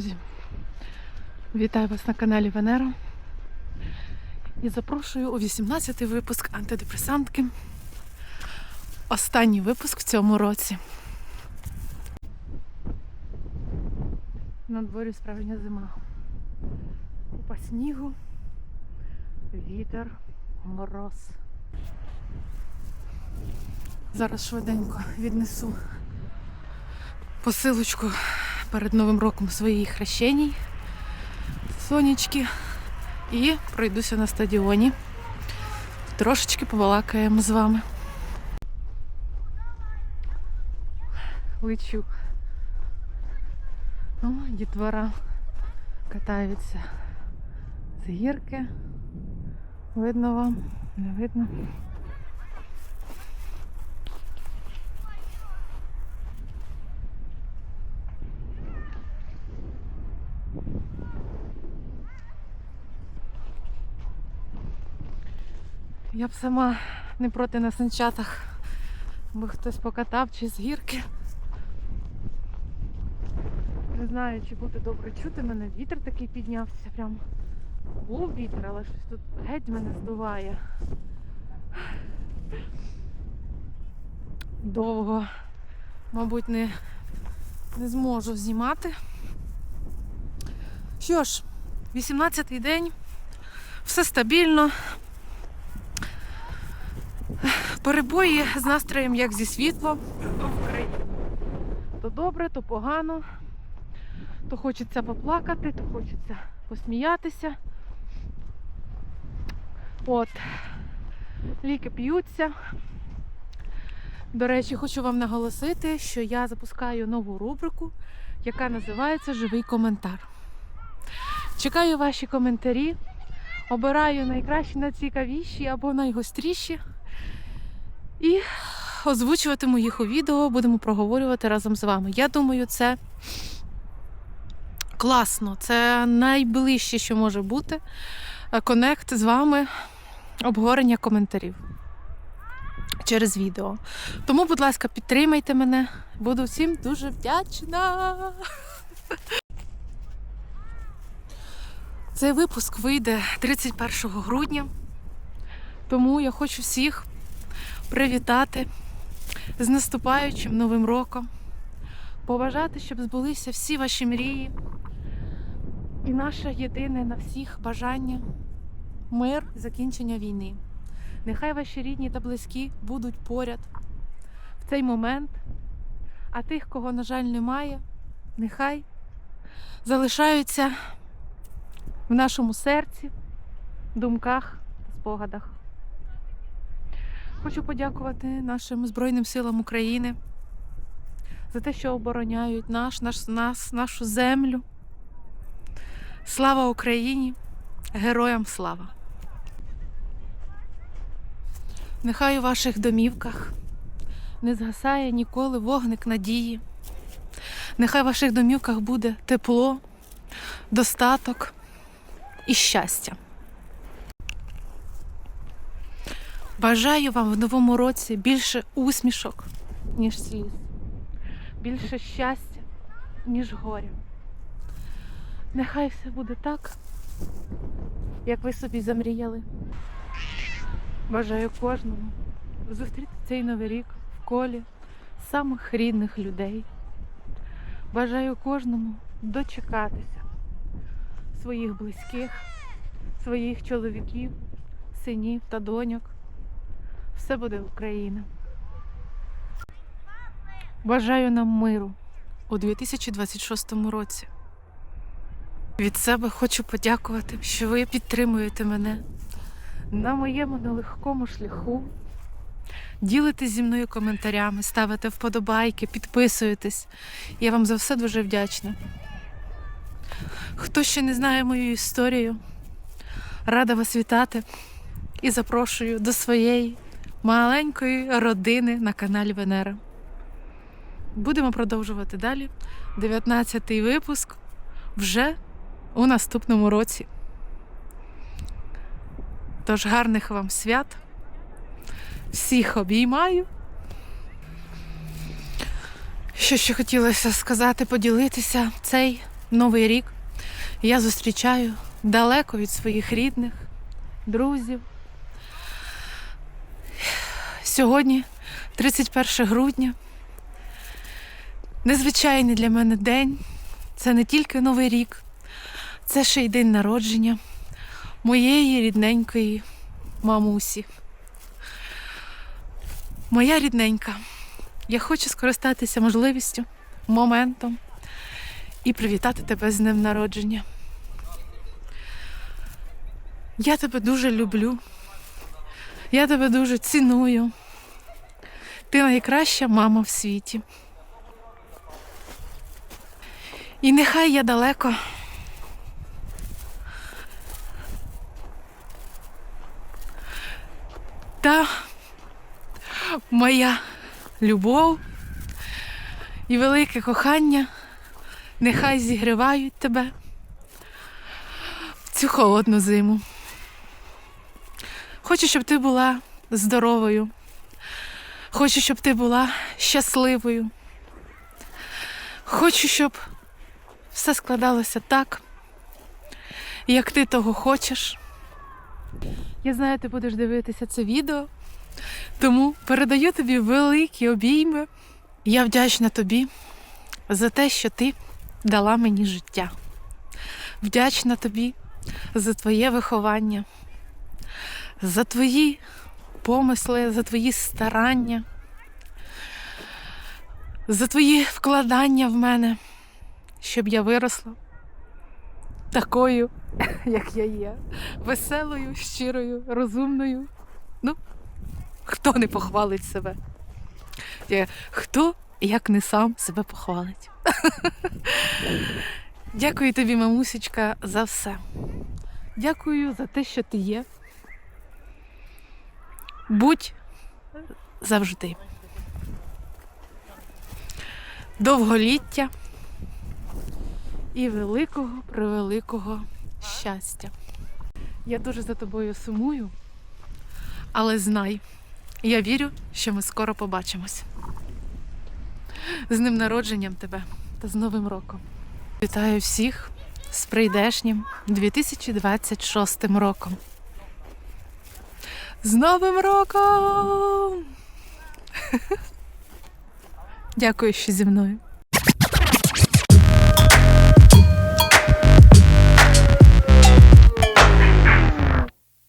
друзі! Вітаю вас на каналі Венера і запрошую у 18-й випуск антидепресантки. Останній випуск в цьому році. На дворі справжня зима. Купа снігу, вітер, мороз. Зараз швиденько віднесу посилочку перед Новим роком своїй хрещеній сонечки і пройдуся на стадіоні. Трошечки побалакаємо з вами. Лечу. О, дітвора катаються з гірки. Видно вам? Не видно? Я б сама не проти на санчатах, бо хтось покатав чи з гірки. Не знаю, чи буде добре чути мене. Вітер такий піднявся. Прям був вітер, але щось тут геть мене здуває. Довго, мабуть, не, не зможу знімати. Що ж, 18-й день, все стабільно. Перебої з настроєм, як зі світлом в Україні. То добре, то погано, то хочеться поплакати, то хочеться посміятися. От, ліки п'ються. До речі, хочу вам наголосити, що я запускаю нову рубрику, яка називається Живий коментар. Чекаю ваші коментарі, обираю найкращі, найцікавіші або найгостріші. І озвучуватиму їх у відео, будемо проговорювати разом з вами. Я думаю, це класно, це найближче, що може бути. е, Конект з вами, обговорення коментарів через відео. Тому, будь ласка, підтримайте мене. Буду всім дуже вдячна. Цей випуск вийде 31 грудня. Тому я хочу всіх привітати з наступаючим новим роком, побажати, щоб збулися всі ваші мрії і наше єдине на всіх бажання мир закінчення війни. Нехай ваші рідні та близькі будуть поряд в цей момент, а тих, кого, на жаль, немає, нехай залишаються в нашому серці, думках та спогадах. Хочу подякувати нашим Збройним силам України за те, що обороняють наш, наш, нас, нашу землю. Слава Україні! Героям слава! Нехай у ваших домівках не згасає ніколи вогник надії. Нехай в ваших домівках буде тепло, достаток і щастя. Бажаю вам в новому році більше усмішок, ніж сліз, більше щастя, ніж горя. Нехай все буде так, як ви собі замріяли. Бажаю кожному зустріти цей новий рік в колі самих рідних людей. Бажаю кожному дочекатися своїх близьких, своїх чоловіків, синів та доньок. Все буде Україна. Бажаю нам миру у 2026 році. Від себе хочу подякувати, що ви підтримуєте мене на моєму нелегкому шляху. Ділитесь зі мною коментарями, ставите вподобайки, підписуєтесь. Я вам за все дуже вдячна. Хто ще не знає мою історію, рада вас вітати і запрошую до своєї маленької родини на каналі Венера. Будемо продовжувати далі. 19-й випуск вже у наступному році. Тож гарних вам свят. Всіх обіймаю. Що ще хотілося сказати, поділитися цей Новий рік я зустрічаю далеко від своїх рідних, друзів. Сьогодні, 31 грудня, незвичайний для мене день. Це не тільки Новий рік, це ще й день народження моєї рідненької мамусі. Моя рідненька, я хочу скористатися можливістю, моментом і привітати тебе з днем народження. Я тебе дуже люблю. Я тебе дуже ціную. Ти найкраща мама в світі. І нехай я далеко. Та моя любов і велике кохання нехай зігрівають тебе в цю холодну зиму. Хочу, щоб ти була здоровою. Хочу, щоб ти була щасливою. Хочу, щоб все складалося так, як ти того хочеш. Я знаю, ти будеш дивитися це відео, тому передаю тобі великі обійми. Я вдячна тобі за те, що ти дала мені життя. Вдячна тобі за твоє виховання, за твої помисли, за твої старання, за твої вкладання в мене, щоб я виросла такою, як я є, веселою, щирою, розумною. Ну, хто не похвалить себе? Хто, як не сам, себе похвалить? Дякую тобі, мамусечка, за все. Дякую за те, що ти є. Будь завжди. Довголіття і великого превеликого щастя. Я дуже за тобою сумую, але знай, я вірю, що ми скоро побачимось. З ним народженням тебе та з Новим роком. Вітаю всіх з прийдешнім 2026 роком. З Новим роком! Дякую, що зі мною.